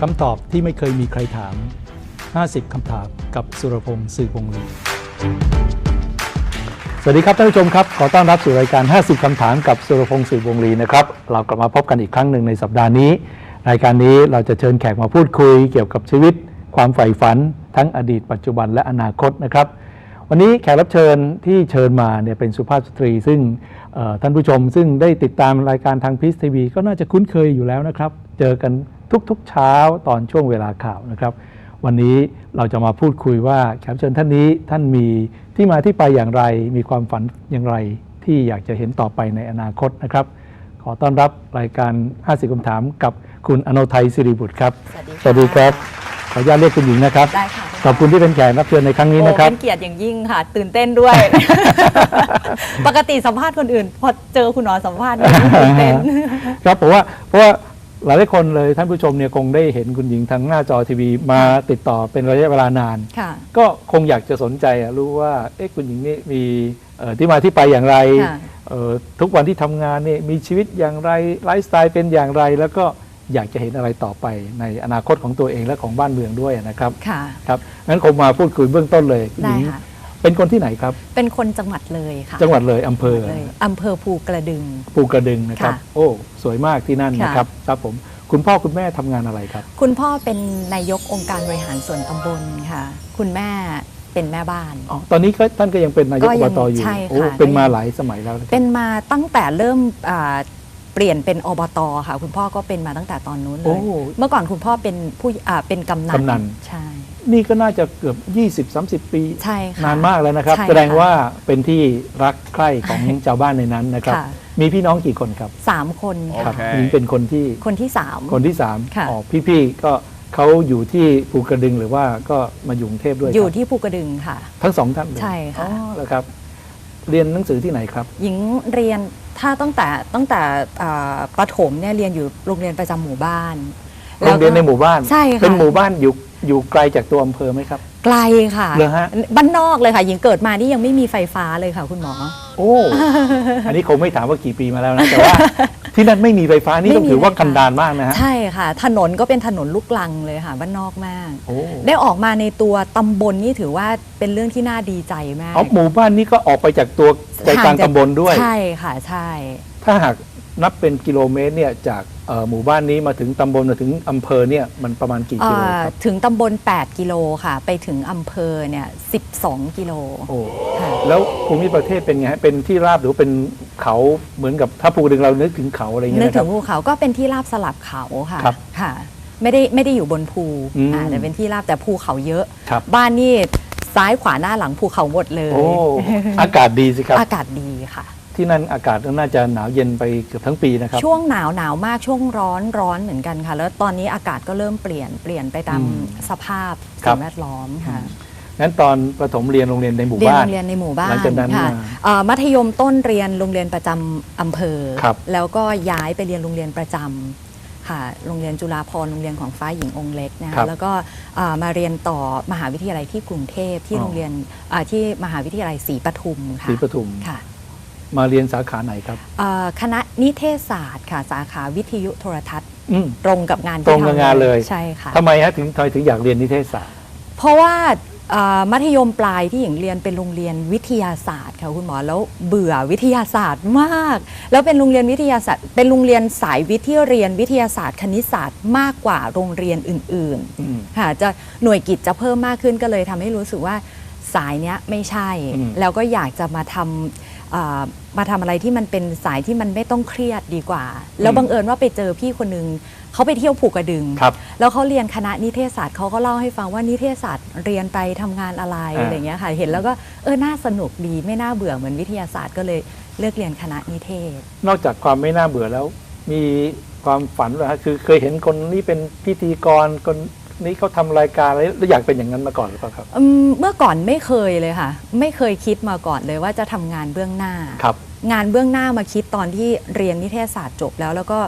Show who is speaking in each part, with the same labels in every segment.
Speaker 1: คำตอบที่ไม่เคยมีใครถาม 50 คำถามกับสุรพงศ์สืบวงลีสวัสดีครับท่านผู้ชมครับ ขอต้อนรับสู่รายการ 50 คำถามกับสุรพงศ์สืบวงลีนะครับ เรากลับมาพบกันอีกครั้งหนึ่งในสัปดาห์นี้ รายการนี้เราจะเชิญแขกมาพูดคุยเกี่ยวกับชีวิต ความใฝ่ฝัน ทั้งอดีต ปัจจุบันและอนาคตนะครับ วันนี้แขกรับเชิญที่เชิญมาเนี่ยเป็นสุภาพสตรี ซึ่งท่านผู้ชมซึ่งได้ติดตามรายการทางพีซทีวีก็น่าจะคุ้นเคยอยู่แล้วนะครับ เจอกัน ทุกๆเช้าตอนช่วงเวลาข่าวนะครับ วันนี้เราจะมาพูดคุยว่าแขกรับเชิญท่านนี้ท่านมีที่มาที่ไปอย่างไร มีความฝันอย่างไร ที่อยากจะเห็นต่อไปในอนาคตนะครับ ขอต้อนรับรายการ 50คำถามกับคุณอโนไทยสิริบุตรครับ
Speaker 2: สวัสดีค่ะ
Speaker 1: ครับขออนุญาตเรียกคุณหญิงนะครับ
Speaker 2: ได้ค่ะ
Speaker 1: ขอบคุณที่เป็นแขกรับเชิญในครั้งนี้
Speaker 2: โอ้
Speaker 1: นะครับ
Speaker 2: เป็นเกียรติอย่างยิ่งค่ะ ตื่นเต้นด้วย ปกติสัมภาษณ์คนอื่น พอเจอคุณหนอสัมภาษณ์เนี่ยตื่นเต้น
Speaker 1: ครับเพราะว่าเพราะว่า หลายๆคนเลยท่านผู้ชมเนี่ยคงได้เห็นคุณหญิงทางหน้าจอทีวีมาติดต่อเป็นระยะเวลานาน
Speaker 2: ค่ะ
Speaker 1: ก็คงอยากจะสนใจอะรู้ว่าเอ๊ะคุณหญิงนี่มีเอ่อที่มาที่ไปอย่างไร
Speaker 2: ค่ะ
Speaker 1: เอ่อทุกวันที่ทำงานเนี่ยมีชีวิตอย่างไรไลฟ์สไตล์เป็นอย่างไร แล้วก็อยากจะเห็นอะไรต่อไปในอนาคตของตัวเองและของบ้านเมืองด้วยนะครับ
Speaker 2: ค่ะ
Speaker 1: ครับงั้นคงมาพูดคุยเบื้องต้นเลยคุณห
Speaker 2: ได้
Speaker 1: ญิง
Speaker 2: ค่ะ
Speaker 1: เป็นคนที่ไหนครับ
Speaker 2: เป็นคนจังหวัดเลยค่ะ
Speaker 1: จังหวัดเลยอำเภอ
Speaker 2: เลยอำเภอภูกระดึง
Speaker 1: ภูกระดึงนะครับ
Speaker 2: ค่ะ
Speaker 1: โอ้สวยมากที่นั่น
Speaker 2: ค่ะ
Speaker 1: นะครับครับผมคุณพ่อคุณแม่ทำงานอะไรครับ
Speaker 2: คุณพ่อเป็นนายกองค์การบริหารส่วนตำบลค่ะ คุณแม่เป็นแม่บ้าน
Speaker 1: อ๋อตอนนี้ก็ท่านก็ยังเป็นนายก
Speaker 2: ก็
Speaker 1: อ
Speaker 2: ยั
Speaker 1: บ
Speaker 2: ง
Speaker 1: ตอยู่
Speaker 2: ใช่
Speaker 1: โอ้
Speaker 2: ค่ะ
Speaker 1: เป็น
Speaker 2: ก็ยัง
Speaker 1: มาหลายสมัยแล้วนะครับ
Speaker 2: เป็นมาตั้งแต่เริ่มอ่า เปลี่ยนเป็นอบตค่ะ คุณพ่อก็เป็นมาตั้งแต่ตอนนู้นเล
Speaker 1: โอ้
Speaker 2: ย เมื่อก่อนคุณพ่อเป็นผู้อ่าเป็นกำนัน
Speaker 1: กำนัน
Speaker 2: ใช่
Speaker 1: นี่ก็น่าจะเกือบ 20-30 ปี
Speaker 2: ใช่ค่ะ
Speaker 1: นานมากแล้วนะครับ
Speaker 2: ใช่ค่ะ
Speaker 1: แสดงว่าเป็นที่รักใคร่ของ ชาวบ้านในนั้นนะครับ
Speaker 2: ค่ะ
Speaker 1: มีพี่น้องกี่คนครับ
Speaker 2: สามคน
Speaker 1: ค
Speaker 2: ค่ะ
Speaker 1: รับ
Speaker 3: โอเค
Speaker 1: หญิงเป็นคนที่
Speaker 2: คนที่สาม
Speaker 1: คนที่สาม
Speaker 2: ค่ะ
Speaker 1: อ๋อพี่ๆก็เขาอยู่ที่ภูกระดึงหรือว่าก็มาอยู่กรุงเทพด้วย
Speaker 2: อยู่
Speaker 1: ครับ
Speaker 2: ที่ภูกระดึงค่ะ
Speaker 1: ทั้งสองท่านเลย
Speaker 2: ใช่ค่ะ
Speaker 1: อ๋อแล้วครับ เรียนหนังสือที่ไหนครับ
Speaker 2: หญิงเรียนถ้าตั้งแต่ตั้งแต่อ่าประถมเนี่ยเรียนอยู่โรงเรียนประจำหมู่บ้าน
Speaker 1: โรงเรียนในหมู่บ้าน
Speaker 2: ใช่ค่ะ
Speaker 1: เป็นหมู่บ้านอยู่อยู่ไกลจากตัวอำเภอไหมครับ
Speaker 2: ไกลค่ะ
Speaker 1: เหรอฮะ
Speaker 2: บ้านนอกเลยค่ะ หญิงเกิดมานี่ยังไม่มีไฟฟ้าเลยค่ะ คุณหมอ
Speaker 1: โอ้ อันนี้คงไม่ถามว่ากี่ปีมาแล้วนะ แต่ว่า ที่นั่นไม่มีไฟฟ้านี่ต้องถือว่า
Speaker 2: ไม่มีไฟฟ้า
Speaker 1: กันดานมากนะฮะ
Speaker 2: ใช่ค่ะ ถนนก็เป็นถนนลูกลังเลยค่ะบ้านนอกมาก
Speaker 1: โอ้
Speaker 2: ได้ออกมาในตัวตำบลนี่ถือว่าเป็นเรื่องที่น่าดีใจมาก
Speaker 1: เอาหมู่บ้านนี้ก็ออกไปจากตัวใจกลาง
Speaker 2: ห่จ
Speaker 1: ตำบลด้วย
Speaker 2: ใช่ค่ะใช่
Speaker 1: ถ้าหากนับเป็นกิโลเมตรเนี่ยจากเอ่อ หมู่บ้านนี้มาถึงตำบลมาถึงอำเภอเนี่ยมันประมาณกี่กิโล
Speaker 2: อ่า
Speaker 1: ครับ
Speaker 2: ถึงตำบล 8 กิโลค่ะ ไปถึงอำเภอเนี่ย12 กิโล
Speaker 1: โอ้
Speaker 2: ค่ะ
Speaker 1: แล้วภูมิประเทศเป็นไงฮะเป็นที่ราบหรือเป็นเขาเหมือนกับถ้าภูกระดึงเรานึกถึงเขาอะไรอย่างเงี้
Speaker 2: นึ
Speaker 1: ย
Speaker 2: ก
Speaker 1: นะค
Speaker 2: ถึ
Speaker 1: รับ
Speaker 2: งภูเขาก็เป็นที่ราบสลับเขาค่ะ
Speaker 1: ครับ
Speaker 2: ค่ะ ไม่ได้ไม่ได้อยู่บนภู
Speaker 1: อืม
Speaker 2: อ่าแต่เป็นที่ราบแต่ภูเขาเยอะ
Speaker 1: ครับ
Speaker 2: บ้านนี่ซ้ายขวาหน้าหลังภูเขาหมดเลย
Speaker 1: โอ้อากาศดีสิครับ
Speaker 2: อากาศดีค่ะ
Speaker 1: ที่นั่นอากาศน่าจะหนาวเย็นไปเกือบทั้งปีนะครับ
Speaker 2: ช่วงหนาวหนาวมากช่วงร้อนร้อนเหมือนกันค่ะ แล้วตอนนี้อากาศก็เริ่มเปลี่ยนเปลี่ยนไปตาม
Speaker 1: อืม
Speaker 2: สภาพ
Speaker 1: ครั
Speaker 2: สิ่
Speaker 1: บ
Speaker 2: งแวดล้อมค่ะ
Speaker 1: งั้นตอนประถมเรียนโรงเรียนในหมู่
Speaker 2: เรียน
Speaker 1: บ้าน
Speaker 2: โรงเรียนในหมู่บ้า
Speaker 1: หลั
Speaker 2: น
Speaker 1: งจากนั้น
Speaker 2: ค่ะ
Speaker 1: มา
Speaker 2: เอ่อมัธยมต้นเรียนโรงเรียนประจำอำเภอ
Speaker 1: ครับ
Speaker 2: แล้วก็ย้ายไปเรียนโรงเรียนประจำค่ะโรงเรียนจุฬาภรณ์โรงเรียนของฟ้าหญิงองค์เล็กนะ
Speaker 1: ครั
Speaker 2: คะ
Speaker 1: บ
Speaker 2: แล้วก็เอ่อมาเรียนต่อมหาวิทยาลัยที่กรุงเทพที่
Speaker 1: อ๋อ
Speaker 2: โรงเรียนอ่าที่มหาวิทยาลัยศรีปทุมค่ะ
Speaker 1: ศรีปทุม
Speaker 2: ค่ะ
Speaker 1: มาเรียนสาขาไหนครับ
Speaker 2: เอ่อคณะนิเทศศาสตร์ค่ะ สาขาวิทยุโทรทัศน์
Speaker 1: อืม
Speaker 2: ตรงกับงานที่
Speaker 1: ตรงกับ
Speaker 2: ทำ
Speaker 1: งานเลย
Speaker 2: ใช่ค่ะ
Speaker 1: ทำไมฮะถึงทำไมถึงอยากเรียนนิเทศศาสตร์
Speaker 2: เพราะว่าเอ่อมัธยมปลายที่หญิงเรียนเป็นโรงเรียนวิทยาศาสตร์ค่ะคุณหมอแล้วเบื่อวิทยาศาสตร์มาก แล้วเป็นโรงเรียนวิทยาศาสตร์ เป็นโรงเรียนสายวิทย์ที่เรียนวิทยาศาสตร์ คณิตศาสตร์มากกว่าโรงเรียนอื่น
Speaker 1: อืม
Speaker 2: ๆค่ะจะหน่วยกิจจะเพิ่มมากขึ้นก็เลยทำให้รู้สึกว่าสายเนี้ยไม่ใช่
Speaker 1: อืม
Speaker 2: แล้วก็อยากจะมาทำเอ่อ มาทำอะไรที่มันเป็นสายที่มันไม่ต้องเครียดดีกว่า แล้วบังเอิญว่าไปเจอพี่คนนึงเขาไปเที่ยวภูกระดึง
Speaker 1: ครับ
Speaker 2: แล้วเขาเรียนคณะนิเทศศาสตร์เขาก็เล่าให้ฟังว่านิเทศศาสตร์เรียนไปทำงานอะไร
Speaker 1: อ่า
Speaker 2: อะไรเงี้ยค่ะเห็นแล้วก็เออน่าสนุกดีไม่น่าเบื่อเหมือนวิทยาศาสตร์ก็เลยเลือกเรียนคณะนิเทศ
Speaker 1: นอกจากความไม่น่าเบื่อแล้ว มีความฝันเหรอฮะคือเคยเห็นคนนี้เป็นพิธีกรคน นี้เขาทำรายการอะไรแล้วอยากเป็นอย่างนั้นมาก่อนหรือเปล่าครับ
Speaker 2: อืมเมื่อก่อนไม่เคยเลยค่ะ ไม่เคยคิดมาก่อนเลยว่าจะทำงานเบื้องหน้า
Speaker 1: ครับ
Speaker 2: งานเบื้องหน้ามาคิดตอนที่เรียนนิเทศศาสตร์จบแล้ว แล้วก็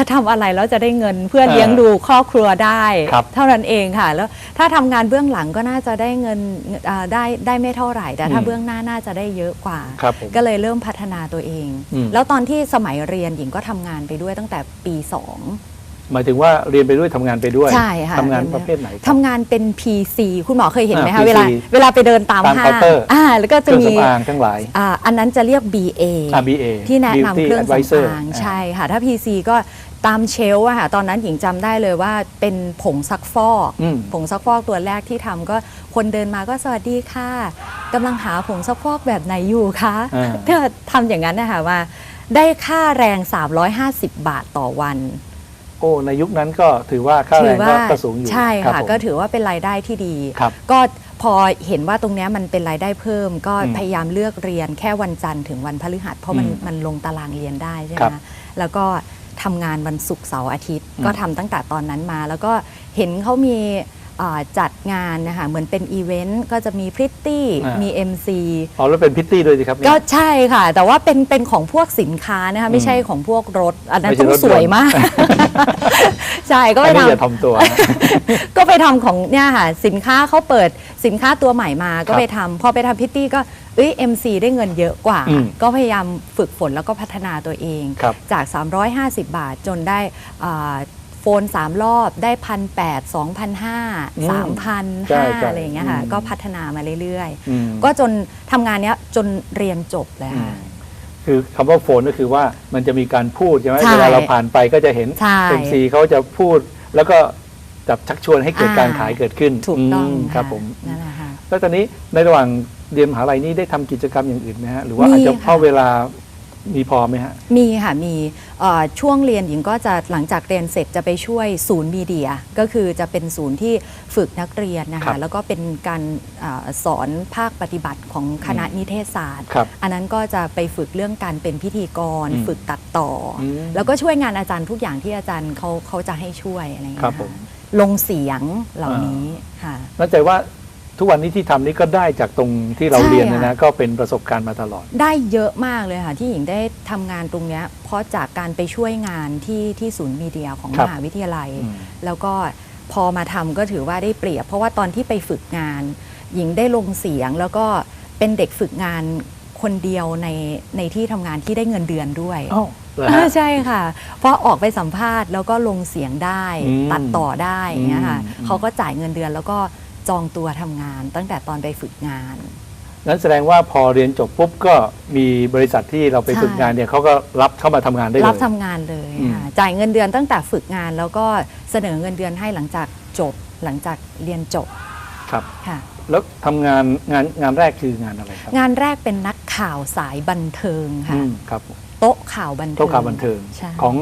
Speaker 2: จะทำอะไรแล้วจะได้เงินเพื่อ
Speaker 1: เออ
Speaker 2: เลี้ยงดูครอบครัวได้
Speaker 1: ครับ
Speaker 2: เท่านั้นเองค่ะ แล้วถ้าทำงานเบื้องหลังก็น่าจะได้เงินอ่าได้ได้ไม่เท่าไหร่ แต่ถ้า
Speaker 1: อืม
Speaker 2: เบื้องหน้าน่าจะได้เยอะกว่า
Speaker 1: ครับผม
Speaker 2: ก็เลยเริ่มพัฒนาตัวเอง
Speaker 1: อืม
Speaker 2: แล้วตอนที่สมัยเรียนหญิงก็ทำงานไปด้วยตั้งแต่ปีสอง
Speaker 1: หมายถึงว่าเรียนไปด้วยทำงานไปด้วย
Speaker 2: ใช่ค่ะ
Speaker 1: ทำงาน
Speaker 2: เรียน
Speaker 1: ประเภทไหนครับ
Speaker 2: ทำงานเป็น PC คุณหมอเคยเห็นไหม
Speaker 1: อ่า
Speaker 2: คะ
Speaker 1: PC
Speaker 2: เวลาเวลาไปเดินตาม
Speaker 1: ตาม
Speaker 2: ห้า
Speaker 1: เคางน์เตอร์
Speaker 2: อ่าแล้วก็
Speaker 1: เค
Speaker 2: จะ
Speaker 1: รื่อง
Speaker 2: มี
Speaker 1: สำอางทั้งหลาย
Speaker 2: อ่าอันนั้นจะเรียก BA
Speaker 1: อ่า BA
Speaker 2: ที่แนะนำ
Speaker 1: Beauty
Speaker 2: เครื่อง
Speaker 1: Advisor
Speaker 2: สำอาง
Speaker 1: อ่า
Speaker 2: ใช่ค่ะ ถ้า PC ก็ตามเชลฟ์อะค่ะตอนนั้นหญิงจำได้เลยว่าเป็นผงซักฟอก
Speaker 1: อืม
Speaker 2: ผงซักฟอกตัวแรกที่ทำก็คนเดินมาก็สวัสดีค่ะกำลังหาผงซักฟอกแบบไหนอยู่คะ
Speaker 1: อ่า
Speaker 2: ถ้าทำอย่างนั้นนะคะว่าได้ค่าแรง 350 บาทต่อวัน
Speaker 1: โอ้ในยุคนั้นก็ถือว่าค่าแรงก็ก็สูงอยู่
Speaker 2: ใช่
Speaker 1: รับ
Speaker 2: ค่ะ
Speaker 1: ผม
Speaker 2: ก็ถือว่าเป็นรายได้ที่ดี
Speaker 1: ครับ
Speaker 2: ก็พอเห็นว่าตรงเนี้ยมันเป็นรายได้เพิ่ม ก็
Speaker 1: อืม
Speaker 2: พยายามเลือกเรียนแค่วันจันทร์ถึงวันพฤหัสเพราะมัน
Speaker 1: อืม
Speaker 2: มันลงตารางเรียนได้ใช่ไห
Speaker 1: ครั
Speaker 2: ม
Speaker 1: บ
Speaker 2: แล้วก็ทำงานวันศุกร์เสาร์อาทิตย์
Speaker 1: อืม
Speaker 2: ก็ทำตั้งแต่ตอนนั้นมา แล้วก็เห็นเขามีอ่า จัดงานนะคะเหมือนเป็นอีเวนต์ก็จะมีพริตตี้มี MC
Speaker 1: อ๋อแล้วเป็นพิตตี้ด้วยสิครับเนี่ย
Speaker 2: ก็ใช่ค่ะ แต่ว่าเป็นเป็นของพวกสินค้านะคะไม่ใช่ของพวกรถ อันนั้น
Speaker 1: ไม่ใช่
Speaker 2: ต้อง
Speaker 1: รถยนต์
Speaker 2: สวยมาก ใช่ก็
Speaker 1: อั
Speaker 2: ไป
Speaker 1: นนี้
Speaker 2: ทำ
Speaker 1: อย่าทำตัวนะ
Speaker 2: ก็ไปทำของเนี่ยค่ะ สินค้าเขาเปิดสินค้าตัวใหม่มาก็ไปทำพอไปทำพิตตี้ก็เอ้ย MC ได้เงินเยอะกว่า
Speaker 1: อืม
Speaker 2: ก็พยายามฝึกฝนแล้วก็พัฒนาตัวเอง
Speaker 1: ครับ
Speaker 2: จาก 350 บาทจนได้อ่าโฟ น 3 รอบได้พันแปดสองพันห้า
Speaker 1: อืม
Speaker 2: สามพัน
Speaker 1: ใช่
Speaker 2: ห้า
Speaker 1: ใช่
Speaker 2: อะไรอย่างเงี้ยค่ะ
Speaker 1: อืม
Speaker 2: ก็พัฒนามาเรื่อย
Speaker 1: อืม
Speaker 2: ๆก็จนทำงานเนี้ยจนเรียนจบเลย
Speaker 1: อืม
Speaker 2: ค่ะ
Speaker 1: คือคำว่าโฟนก็คือว่ามันจะมีการพูดใช่ไหม
Speaker 2: ใช่
Speaker 1: เวลาเราผ่านไปก็จะเห็น
Speaker 2: ใช่
Speaker 1: เอ็มซีเขาจะพูดแล้วก็จับชักชวนให้เกิด
Speaker 2: อ่า
Speaker 1: การขายเกิดขึ้น
Speaker 2: ถูกต้อง
Speaker 1: มครับะผม
Speaker 2: นั่นแหละค่ะ
Speaker 1: แล้วตอนนี้ในระหว่างเรียนมหาลัยนี้ได้ทำกิจกรรมอย่างอื่นไหมฮะหรือว่า
Speaker 2: มี
Speaker 1: อาจจะ
Speaker 2: ค่ะ
Speaker 1: เข้าเวลา มีพอไหมฮะ
Speaker 2: มีค่ะ มีเอ่อช่วงเรียนหญิงก็จะหลังจากเรียนเสร็จจะไปช่วยศูนย์มีเดีย ก็คือจะเป็นศูนย์ที่ฝึกนักเรียนนะ
Speaker 1: ครั
Speaker 2: คะ
Speaker 1: บ
Speaker 2: แล้วก็เป็นการอาสอนภาคปฏิบัติของคณะนิเทศศาสตร์
Speaker 1: ครับ
Speaker 2: อันนั้นก็จะไปฝึกเรื่องการเป็นพิธีกร
Speaker 1: อืม
Speaker 2: ฝึกตัดต่ออ
Speaker 1: ม
Speaker 2: แล้วก็ช่วยงานอาจารย์ทุกอย่างที่อาจารย์เขาเขาจะให้ช่วยอะไรอย่าง
Speaker 1: ค
Speaker 2: เงี้
Speaker 1: รับ
Speaker 2: ย
Speaker 1: ผม
Speaker 2: ค่ะลงเสียงเหล่านี้ค่ะ
Speaker 1: นั่นใจว่า ทุกวันนี้ที่ทำนี่ก็ได้จากตรงที่เรา
Speaker 2: ใช่
Speaker 1: เรียนเนยนะ
Speaker 2: ค่ะ
Speaker 1: ก็เป็นประสบการณ์มาตลอด
Speaker 2: ได้เยอะมากเลยค่ะ ที่หญิงได้ทำงานตรงเนี้ยเพราะจากการไปช่วยงานที่ที่ศูนย์มีเดียของ
Speaker 1: ครั
Speaker 2: ม
Speaker 1: บ
Speaker 2: หาวิทยาลัย
Speaker 1: อืม
Speaker 2: แล้วก็พอมาทำก็ถือว่าได้เปรียบ เพราะว่าตอนที่ไปฝึกงาน หญิงได้ลงเสียงแล้วก็เป็นเด็กฝึกงานคนเดียวในในที่ทำงานที่ได้เงินเดือนด้วย
Speaker 1: อ้าวเหรอ
Speaker 2: อ่า
Speaker 1: ฮะ
Speaker 2: ใช่ค่ะ เพราะออกไปสัมภาษณ์แล้วก็ลงเสียงได้
Speaker 1: อืม
Speaker 2: ตัดต่อได้อย่างเงี้ยค่ะ
Speaker 1: อืม
Speaker 2: เขาก็จ่ายเงินเดือนแล้วก็ จองตัวทำงานตั้งแต่ตอนไปฝึกงาน
Speaker 1: นั้นแสดงว่าพอเรียนจบปุ๊บก็มีบริษัทที่เราไป
Speaker 2: ใช่
Speaker 1: ฝึกงานเนี่ยเขาก็รับเข้ามาทำงานได้เลย
Speaker 2: รับทำงานเลย
Speaker 1: อืม
Speaker 2: ค่ะจ่ายเงินเดือนตั้งแต่ฝึกงาน แล้วก็เสนอเงินเดือนให้หลังจากจบหลังจากเรียนจบ
Speaker 1: ครับ
Speaker 2: ค่ะ
Speaker 1: แล้วทำงานงานงานแรกคืองานอะไรครับ
Speaker 2: งานแรกเป็นนักข่าวสายบันเทิงค่ะ
Speaker 1: อืมครับ
Speaker 2: โต๊ะข่าวบันเทิง
Speaker 1: โต๊ะข่าวบันเทิง
Speaker 2: ใช่
Speaker 1: ของ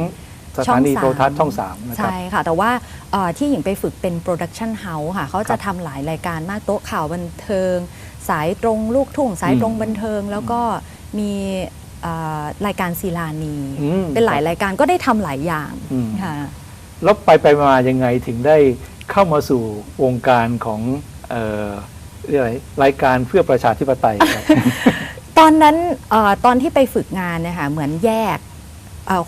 Speaker 1: สถานี
Speaker 2: ช่องสาม
Speaker 1: โทรทัศน์ช่องสามนะครับ
Speaker 2: ใช่ค่ะ แต่ว่าเอ่อที่หญิงไปฝึกเป็นโปรดักชันเฮาส์ค่ะ เขา
Speaker 1: ครั
Speaker 2: จะ
Speaker 1: บ
Speaker 2: ทำหลายรายการมากโต๊ะข่าวบันเทิง สายตรงลูกทุ่ง สายตรง
Speaker 1: อืม
Speaker 2: บันเทิง แล้วก็มีเอ่อรายการศิลานี
Speaker 1: อืม
Speaker 2: เป็นหลายรายการก็ได้ทำหลายอย่าง
Speaker 1: อืม
Speaker 2: ค่ะ
Speaker 1: แล้วไปไปมายังไงถึงได้เข้ามาสู่วงการของเอ่อเรียกอะไรรายการเพื่อประชาธิปไตยครับ
Speaker 2: ตอนนั้นเออตอนที่ไปฝึกงานเนี่ยค่ะเหมือนแยกเอ่อ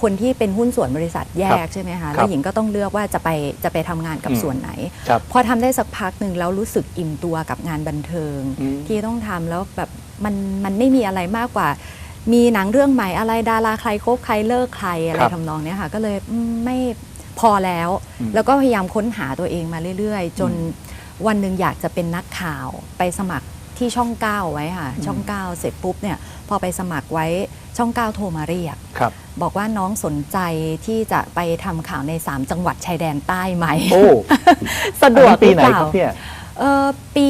Speaker 2: คนที่เป็นหุ้นส่วนบริษัทแย
Speaker 1: ครั
Speaker 2: ก
Speaker 1: บ
Speaker 2: ใช่ไหม
Speaker 1: ครั
Speaker 2: คะ
Speaker 1: บ
Speaker 2: แล้วหญิงก็ต้องเลือกว่าจะไปจะไปทำงานกับ
Speaker 1: อืม
Speaker 2: ส่วนไหน
Speaker 1: ครับ
Speaker 2: พอทำได้สักพักหนึ่งแล้วรู้สึกอิ่มตัวกับงานบันเทิง
Speaker 1: อืม
Speaker 2: ที่ต้องทำแล้วแบบมันมันไม่มีอะไรมากกว่า มีหนังเรื่องใหม่อะไรดาราใครคบใครเลิกใครอะไร
Speaker 1: ครับ
Speaker 2: ทำนองเนี้ยค่ะก็เลยอืมไม่พอแล้ว
Speaker 1: อืม
Speaker 2: แล้วก็พยายามค้นหาตัวเองมาเรื่อยๆ จน
Speaker 1: อืม
Speaker 2: วันหนึ่งอยากจะเป็นนักข่าวไปสมัครที่ช่องเก้าไว้ค่ะ
Speaker 1: อืม
Speaker 2: ช่องเก้าเสร็จปุ๊บเนี่ยพอไปสมัครไว้ ช่องเก้าโทรมาเรียก
Speaker 1: ครับ
Speaker 2: บอกว่าน้องสนใจที่จะไปทำข่าวใน 3 จังหวัดชายแดนใต้ไหม
Speaker 1: โอ้
Speaker 2: สะดวก
Speaker 1: อันนี้ปีไหน
Speaker 2: รือเป
Speaker 1: ค
Speaker 2: ล่า
Speaker 1: รับเนี่ย
Speaker 2: เออปี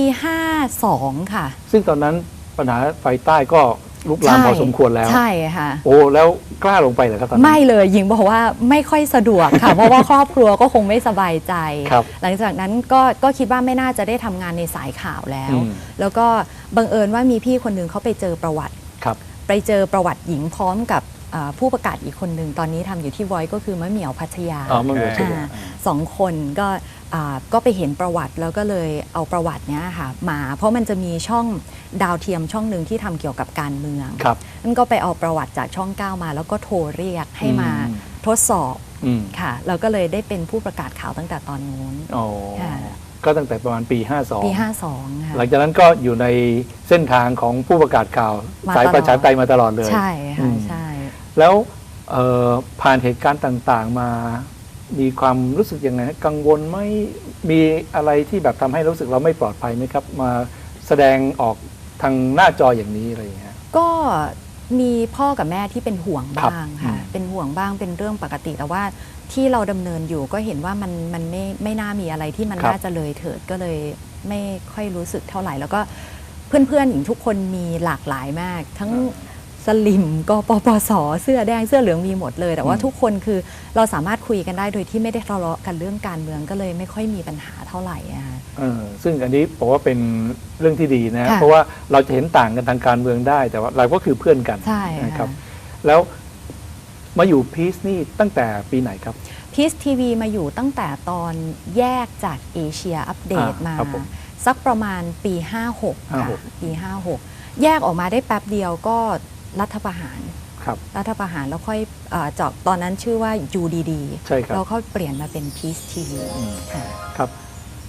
Speaker 2: 52 ค่ะ
Speaker 1: ซึ่งตอนนั้นปัญหาไฟใต้ก็ลุกลามพอสมควรแล้ว
Speaker 2: ใช่ค่ะ
Speaker 1: โอ้ แล้วกล้าลงไปเหรอครับตอนนั้น
Speaker 2: ไม่เลยหญิงบอกว่าไม่ค่อยสะดวกค่ะ เพราะว่าครอบครัวก็คงไม่สบายใจ
Speaker 1: ครับ
Speaker 2: หลังจากนั้นก็ก็คิดว่าไม่น่าจะได้ทำงานในสายข่าวแล้ว
Speaker 1: อืม
Speaker 2: แล้วก็บังเอิญว่ามีพี่คนหนึงเขาไปเจอประวัติ
Speaker 1: ครับ
Speaker 2: ไปเจอประวัติหญิงพร้อมกับอ่าผู้ประกาศอีกคนหนึ่งตอนนี้ทำอยู่ที่ Voice ก็คือมะเหมียวพัชยา
Speaker 1: อ๋อมันเหมือน
Speaker 3: อ่า
Speaker 1: ใช่ไหม
Speaker 2: อ่าสองคนก็อ่าก็ไปเห็นประวัติแล้วก็เลยเอาประวัติเนี้ยค่ะมาเพราะมันจะมีช่องดาวเทียมช่องหนึ่งที่ทำเกี่ยวกับการเมือง
Speaker 1: ครับ
Speaker 2: นั่นก็ไปเอาประวัติจากช่อง9มา แล้วก็โทรเรียกให้มา
Speaker 1: อืม
Speaker 2: ทดสอบ
Speaker 1: อืม
Speaker 2: ค่ะแล้วก็เลยได้เป็นผู้ประกาศข่าวตั้งแต่ตอนนู้น
Speaker 1: อ๋อ
Speaker 2: ค่ะ
Speaker 1: ก็ตั้งแต่ประมาณปี
Speaker 2: ปี
Speaker 1: 52
Speaker 2: 52 ค่ะ
Speaker 1: หลังจากนั้นก็อยู่ในเส้นทางของผู้ประกาศข่าว
Speaker 2: มา
Speaker 1: สาย
Speaker 2: ตลอด
Speaker 1: ประชาธิปไตยมาตลอดเลย
Speaker 2: ใช่
Speaker 1: อื
Speaker 2: ค่ะ
Speaker 1: ม
Speaker 2: ใช่
Speaker 1: แล้วเอ่อผ่านเหตุการณ์ต่างๆ มามีความรู้สึกยังไงฮะกังวลไหมมีอะไรที่แบบทำให้รู้สึกเราไม่ปลอดภัยไหมครับ มาแสดงออกทางหน้าจออย่างนี้อะไรอย่างเงี้ย
Speaker 2: ก็มีพ่อกับแม่ที่เป็นห่วง
Speaker 1: ครับ
Speaker 2: บ้างค่ะ
Speaker 1: อืม
Speaker 2: เป็นห่วงบ้างเป็นเรื่องปกติแต่ว่า ที่เราดำเนินอยู่ก็เห็นว่ามันมันไม่ไม่น่ามีอะไรที่มัน
Speaker 1: ครับ
Speaker 2: น่าจะเลยเถิดก็เลยไม่ค่อยรู้สึกเท่าไหร่ แล้วก็เพื่อนๆหญิงทุกคนมีหลากหลายมาก ทั้งสลิมกปปสเสื้อแดงเสื้อเหลืองมีหมดเลย แต่ว่า
Speaker 1: อืม
Speaker 2: ทุกคนคือเราสามารถคุยกันได้โดยที่ไม่ได้ทะเลาะกันเรื่องการเมืองก็เลยไม่ค่อยมีปัญหาเท่าไหร่อะค่ะ
Speaker 1: เออซึ่งอันนี้ผมว่าเป็นเรื่องที่ดีนะ
Speaker 2: ค่ะ
Speaker 1: เพราะว่าเราจะเห็นต่างกันทางการเมืองได้ แต่ว่าเราก็คือเพื่อนกัน
Speaker 2: ใช่
Speaker 1: นะครับ
Speaker 2: ค่ะ
Speaker 1: แล้ว มาอยู่พีซนี่ตั้งแต่ปีไหนครับ
Speaker 2: พีซทีวีมาอยู่ตั้งแต่ตอนแยกจากเอเชียอัปเดต
Speaker 1: อ่า
Speaker 2: มา
Speaker 1: ครับผม
Speaker 2: สักประมาณปี 56ค่ะ
Speaker 1: 56
Speaker 2: ปี 56 แยกออกมาได้แป๊บเดียวก็รัฐประหาร
Speaker 1: ครับ
Speaker 2: รัฐประหารแล้วค่อยเออเจาะตอนนั้นชื่อว่า UDD
Speaker 1: ใช่ครับ
Speaker 2: เราก็เปลี่ยนมาเป็น Peace TV
Speaker 1: อืม
Speaker 2: ค่ะ
Speaker 1: ครับ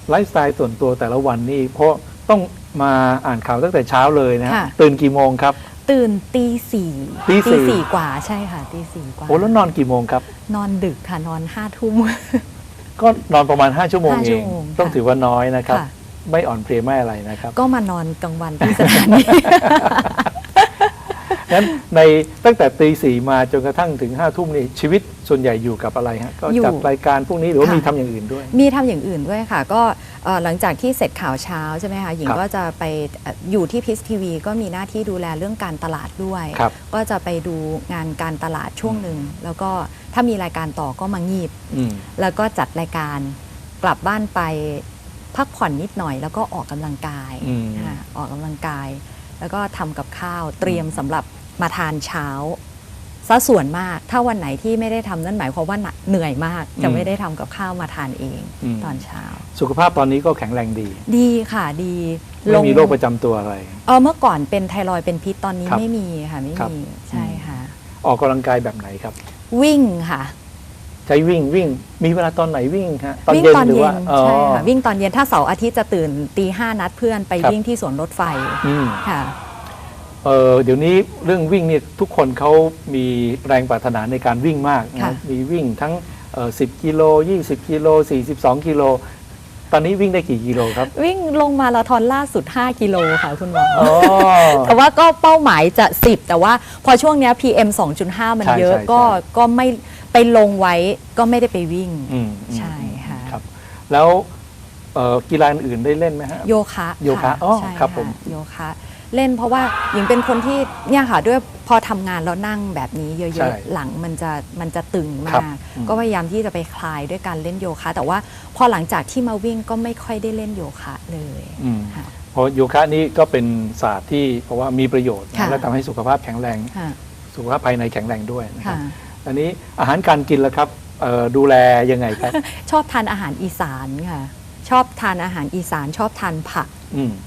Speaker 1: ไลฟ์สไตล์ส่วนตัวแต่ละวันนี่เพราะต้องมาอ่านข่าวตั้งแต่เช้าเลยนะฮะ
Speaker 2: ค่ะ
Speaker 1: ตื่นกี่โมงครับ
Speaker 2: ตื่นตีสี่
Speaker 1: ตีสี่
Speaker 2: สี่กว่าใช่ค่ะตีสี่กว่า
Speaker 1: โอ้แล้วนอนกี่โมงครับ
Speaker 2: นอนดึกค่ะนอนห้าทุ่ม
Speaker 1: ก็นอนประมาณ 5 ชั่วโมง
Speaker 2: ห้า
Speaker 1: เอ
Speaker 2: ชั่
Speaker 1: ง
Speaker 2: วโมง
Speaker 1: ต้อง
Speaker 2: ค่ะ
Speaker 1: ถือว่าน้อยนะครับ
Speaker 2: ค่ะ
Speaker 1: ไม่อ่อนเพลียไม่อะไรนะครับ
Speaker 2: ก็มานอนกลางวันที่สถานี
Speaker 1: งั้นในตั้งแต่ตีสี่มาจนกระทั่งถึงห้าทุ่มนี่ชีวิตส่วนใหญ่อยู่กับอะไรฮะก็
Speaker 2: อยู่
Speaker 1: จัดรายการพวกนี้หรือว่า
Speaker 2: ค่ะ
Speaker 1: มีทำอย่างอื่นด้วย
Speaker 2: มีทำอย่างอื่นด้วยค่ะ ก็เอ่อหลังจากที่เสร็จข่าวเช้าใช่ไหมคะหญิง
Speaker 1: ครับ
Speaker 2: ก็จะไปเอ่ออยู่ที่พิสทีวีก็มีหน้าที่ดูแลเรื่องการตลาดด้วย
Speaker 1: ครับ
Speaker 2: ก็จะไปดูงานการตลาดช่วงหนึ่ง แล้วก็ถ้ามีรายการต่อก็มางีบ
Speaker 1: อืม
Speaker 2: แล้วก็จัดรายการกลับบ้านไปพักผ่อนนิดหน่อย แล้วก็ออกกำลังกาย
Speaker 1: อืม
Speaker 2: ค่ะออกกำลังกาย แล้วก็ทำกับข้าวเตรียมสำหรับ มาทานเช้าซะส่วนมากถ้าวันไหนที่ไม่ได้ทำนั่นหมายความว่าหนักเหนื่อยมากจะ
Speaker 1: อืม
Speaker 2: ไม่ได้ทำกับข้าวมาทานเอง
Speaker 1: อืม
Speaker 2: ตอนเช้า
Speaker 1: สุขภาพตอนนี้ก็แข็งแรงดี
Speaker 2: ดีค่ะดี
Speaker 1: ไม่มีโรคประจำตัวอะไร
Speaker 2: เออเมื่อก่อนเป็นไทรอยด์เป็นพิษตอนนี้
Speaker 1: ครับ
Speaker 2: ไม่มีค่ะไม่
Speaker 1: ครับ
Speaker 2: มีใช่ค่ะ
Speaker 1: ออกกำลังกายแบบไหนครับ
Speaker 2: วิ่งค่ะ
Speaker 1: ใช้วิ่งวิ่งมีเวลาตอนไหนวิ่งฮะตอน
Speaker 2: วิ่ง
Speaker 1: เย็น
Speaker 2: ตอน
Speaker 1: หรือ
Speaker 2: เย็
Speaker 1: ว่านอ๋อ
Speaker 2: ใช่ค่ะวิ่งตอนเย็นถ้าเสาร์อาทิตย์จะตื่นตีห้านัดเพื่อนไป
Speaker 1: ครับ
Speaker 2: วิ่งที่สวนรถไฟ
Speaker 1: อืม
Speaker 2: ค่ะ
Speaker 1: เออเดี๋ยวนี้เรื่องวิ่งเนี่ยทุกคนเขามีแรงปรารถนาในการวิ่งมากนะ
Speaker 2: ค่ะ
Speaker 1: มีวิ่งทั้งเอ่อ10 กิโล 20 กิโล 42 กิโล ตอนนี้วิ่งได้กี่กิโลครับ
Speaker 2: วิ่งลงมาราธอนล่าสุด 5 กิโลค่ะคุณหมอ
Speaker 1: อ๋อ
Speaker 2: แต่ว่าก็เป้าหมายจะ 10 แต่ว่าพอช่วงเนี้ย PM 2.5 มัน
Speaker 1: ใช่
Speaker 2: เยอะ
Speaker 1: ใช่
Speaker 2: ก็
Speaker 1: ใช่
Speaker 2: ก็ไม่ไปลงไว้ก็ไม่ได้ไปวิ่ง
Speaker 1: อืมอืม
Speaker 2: ใช่ค่ะ
Speaker 1: ครับ แล้วเอ่อกีฬาอื่นๆได้เล่นไหมฮะ
Speaker 2: โยคะ
Speaker 1: โยคะอ๋อ
Speaker 2: ใช่
Speaker 1: ครับผม
Speaker 2: โยคะ เล่น เพราะว่าหญิงเป็นคนที่เนี่ยค่ะด้วยพอทำงานแล้วนั่งแบบนี้เย
Speaker 1: ใช่
Speaker 2: อะๆ หลังมันจะมันจะตึง
Speaker 1: ครับ
Speaker 2: มาก
Speaker 1: อืม
Speaker 2: ก็พยายามที่จะไปคลายด้วยการเล่นโยคะ แต่ว่าพอหลังจากที่มาวิ่งก็ไม่ค่อยได้เล่นโยคะเลย
Speaker 1: อืม
Speaker 2: ค่ะ
Speaker 1: เพราะโยคะนี่ก็เป็นศาสตร์ที่เพราะว่ามีประโยชน์นะ
Speaker 2: ค่ะ
Speaker 1: และทำให้สุขภาพแข็งแรง
Speaker 2: ค่ะ
Speaker 1: สุขภาพภายในแข็งแรงด้วยนะครับ
Speaker 2: ค่ะ
Speaker 1: อันนี้อาหารการกินแล้วครับเอ่อดูแลยังไงครับ
Speaker 2: ชอบทานอาหารอีสานค่ะ ชอบทานอาหารอีสานชอบทานผัก
Speaker 1: อืม
Speaker 2: ค่ะ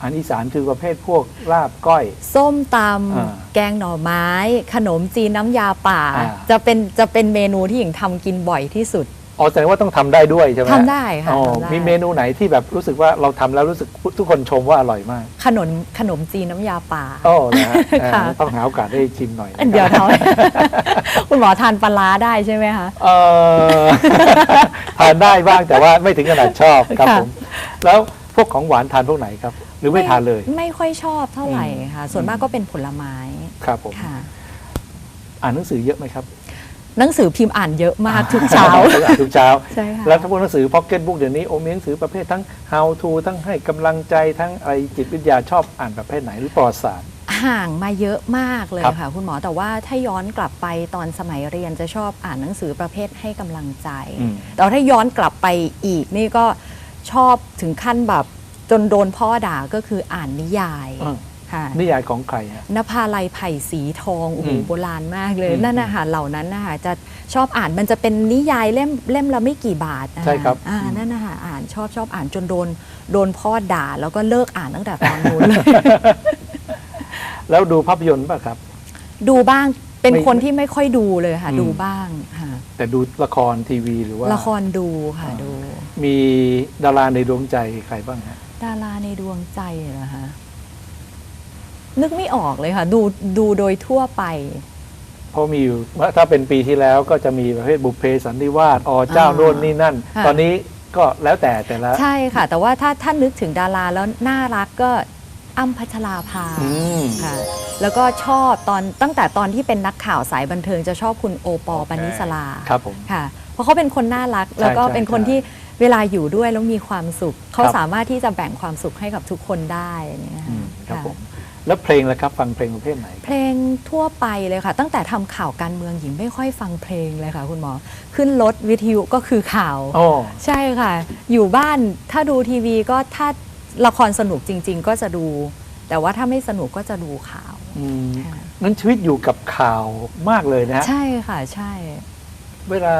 Speaker 1: อาหารอีสานคือประเภทพวกลาบก้อย
Speaker 2: ส้มต
Speaker 1: อ่าำ
Speaker 2: แกงหน่อไม้ ขนมจีนน้ำยาป่า
Speaker 1: อ่า
Speaker 2: จะเป็นจะเป็นเมนูที่หญิงทำกินบ่อยที่สุด
Speaker 1: อ๋อแสดงว่าต้องทำได้ด้วยใช่ไหม
Speaker 2: ทำได้ค่ะ
Speaker 1: อ๋อ
Speaker 2: ทำได้
Speaker 1: มีเมนูไหนที่แบบรู้สึกว่าเราทำแล้วรู้สึกทุกคนชมว่าอร่อยมาก
Speaker 2: ขนมขนมจีนน้ำยาป่า
Speaker 1: โอ้นะฮะเออ
Speaker 2: ค่ะ
Speaker 1: ต้องหาโอกาสได้ชิมหน่อยนะครับ
Speaker 2: เดี๋ยวเขา คุณหมอทานปลาร้าได้ใช่ไหมคะ
Speaker 1: เออ ทานได้บ้างแต่ว่าไม่ถึงขนาดชอบครับ
Speaker 2: ค่ะ
Speaker 1: ผม แล้วพวกของหวานทานพวกไหนครับ หรือไม่ทานเลย
Speaker 2: ไม่ค่อยชอบเท่าไหร่ค่ะ ส่วนมากก็เป็นผลไม้
Speaker 1: ครับผม
Speaker 2: ค่ะ
Speaker 1: อ่านหนังสือเยอะไหมครับ
Speaker 2: หนังสือพิมพ์อ่านเยอะมากทุกเช้า
Speaker 1: อ่านทุกเช้า
Speaker 2: ใช่ค่ะ
Speaker 1: แล้วถ้าพวกหนังสือพ็อกเก็ตบุ๊กเดี๋ยวนี้โอมีหนังสือประเภททั้ง how to ทั้งให้กำลังใจทั้งอะไรจิตวิทยาชอบอ่านประเภทไหนหรือประวัติศาสตร์
Speaker 2: ห่างมาเยอะมากเลย
Speaker 1: ครับ
Speaker 2: ค่ะ คุณหมอแต่ว่าถ้าย้อนกลับไปตอนสมัยเรียนจะชอบอ่านหนังสือประเภทให้กำลังใจ
Speaker 1: อืม
Speaker 2: แต่ถ้าย้อนกลับไปอีกนี่ก็ชอบถึงขั้นแบบ จนโดนพ่อด่าก็คืออ่านนิยาย
Speaker 1: อ่า
Speaker 2: ค่ะ
Speaker 1: นิยายของใครฮะ
Speaker 2: นภาลัยไผ่สีทองโอ้โห
Speaker 1: อืม
Speaker 2: โบราณมากเลย
Speaker 1: อืม
Speaker 2: นั่นนะคะเหล่านั้นนะคะจะชอบอ่านมันจะเป็นนิยายเล่มเล่มละไม่กี่บาทนะคะ
Speaker 1: ใช่ครับ
Speaker 2: อ่า
Speaker 1: อืม
Speaker 2: นั่นนะคะอ่านชอบชอบอ่านจนโดนโดนพ่อด่า แล้วก็เลิกอ่านตั้งแต่ตอนนู้นเลย
Speaker 1: แล้วดูภาพยนตร์ป่ะครับ
Speaker 2: ดูบ้างเป็น
Speaker 1: ไม่
Speaker 2: คนที่ไม่ค่อยดูเลยค่ะ
Speaker 1: อืม
Speaker 2: ดูบ้างค่ะ
Speaker 1: แต่ดูละครทีวีหรือว่า
Speaker 2: ละครดูค่ะ
Speaker 1: อ่า
Speaker 2: ดู
Speaker 1: มีดาราในดวงใจใครบ้างฮะ
Speaker 2: ดาราในดวงใจเหรอคะนึกไม่ออกเลยค่ะ ดูดูโดยทั่วไป
Speaker 1: เพราะมีอยู่ว่าถ้าเป็นปีที่แล้วก็จะมีประเภทบุพเพสันนิวาสอเจ้า
Speaker 2: อ่า
Speaker 1: โน่นนี่นั่น
Speaker 2: ค่ะ
Speaker 1: ตอนนี้ก็แล้วแต่แต่ละ
Speaker 2: ใช่ค่ะ แต่ว่าถ้าถ้านึกถึงดาราแล้วน่ารักก็อ้ำพัชราภา
Speaker 1: อืม
Speaker 2: ค่ะ แล้วก็ชอบตอนตั้งแต่ตอนที่เป็นนักข่าวสายบันเทิงจะชอบคุณโอปอล์ปณิสลา
Speaker 1: ครับผม
Speaker 2: ค่ะ เพราะเขาเป็นคนน่ารักแล้วก็
Speaker 1: ใช่
Speaker 2: เป็นคน
Speaker 1: ใช่
Speaker 2: ที่ เวลาอยู่ด้วยแล้วมีความสุข เขา
Speaker 1: ครับ
Speaker 2: สามารถที่จะแบ่งความสุขให้กับทุกคนได้อย่างเงี้ย
Speaker 1: อื
Speaker 2: ค่ะ
Speaker 1: มครับ
Speaker 2: ค่ะ
Speaker 1: ผมแล้วเพลงล่ะครับฟังเพลงประเภทไหน
Speaker 2: เพลงทั่วไปเลยค่ะ ตั้งแต่ทำข่าวการเมืองหญิงไม่ค่อยฟังเพลงเลยค่ะ คุณหมอ ขึ้นรถวิทยุก็คือข่าว
Speaker 1: โอ้
Speaker 2: ใช่ค่ะ อยู่บ้านถ้าดูทีวีก็ถ้าละครสนุกจริง ๆ ก็จะดู แต่ว่าถ้าไม่สนุกก็จะดูข่าว
Speaker 1: อืม
Speaker 2: ค่ะ
Speaker 1: นั้นชีวิตอยู่กับข่าวมากเลยนะฮะ
Speaker 2: ใช่ค่ะใช่
Speaker 1: เวลา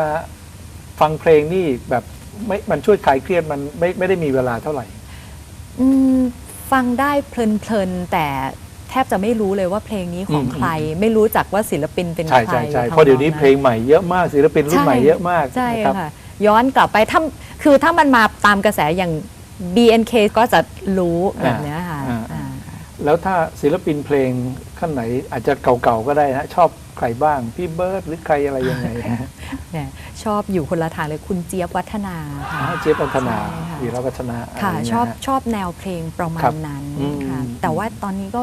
Speaker 1: ฟังเพลงนี่แบบ ไม่มันช่วยคลายเครียดมันไม่ไม่ได้มีเวลาเท่าไหร่
Speaker 2: อืมฟังได้เพลินๆแต่แทบจะไม่รู้เลยว่าเพลงนี้ของ
Speaker 1: อืม
Speaker 2: ใคร ไม่รู้จักว่าศิลปินเป็น
Speaker 1: ใช่
Speaker 2: ใคร
Speaker 1: ใช่ใช่
Speaker 2: ทำ
Speaker 1: เพราะเดี๋ยวนี้
Speaker 2: อง
Speaker 1: เพลงใหม่เยอะมากศิลปินรุ่นใหม่เยอะมาก
Speaker 2: ใช่
Speaker 1: นะครับ
Speaker 2: ค่ะ ย้อนกลับไปถ้าคือถ้ามันมาตามกระแสอย่าง BNK ก็จะรู้แบบเนี้ยค่ะ
Speaker 1: อ่า
Speaker 2: อ่า
Speaker 1: แล้วถ้าศิลปินเพลงขั้นไหนอาจจะเก่าๆก็ได้นะชอบใครบ้าง พี่เบิร์ดหรือใครอะไรยังไง
Speaker 2: เนี่ยชอบอยู่คนละทางเลยคุณเจี๊ยบวัฒนาค่ะ
Speaker 1: อ๋อเจี๊ยบพัฒนา
Speaker 2: ใช่ค่ะ
Speaker 1: วีรวัฒนาอะไร
Speaker 2: ค่ะ
Speaker 1: อย่าง
Speaker 2: ช
Speaker 1: เงี้ย
Speaker 2: อบ
Speaker 1: ฮะ
Speaker 2: ชอบแนวเพลงประมา
Speaker 1: ครั
Speaker 2: ณ
Speaker 1: บ
Speaker 2: นั้น
Speaker 1: อืม
Speaker 2: ค่ะ
Speaker 1: อืม
Speaker 2: แต่ว่าตอนนี้ก็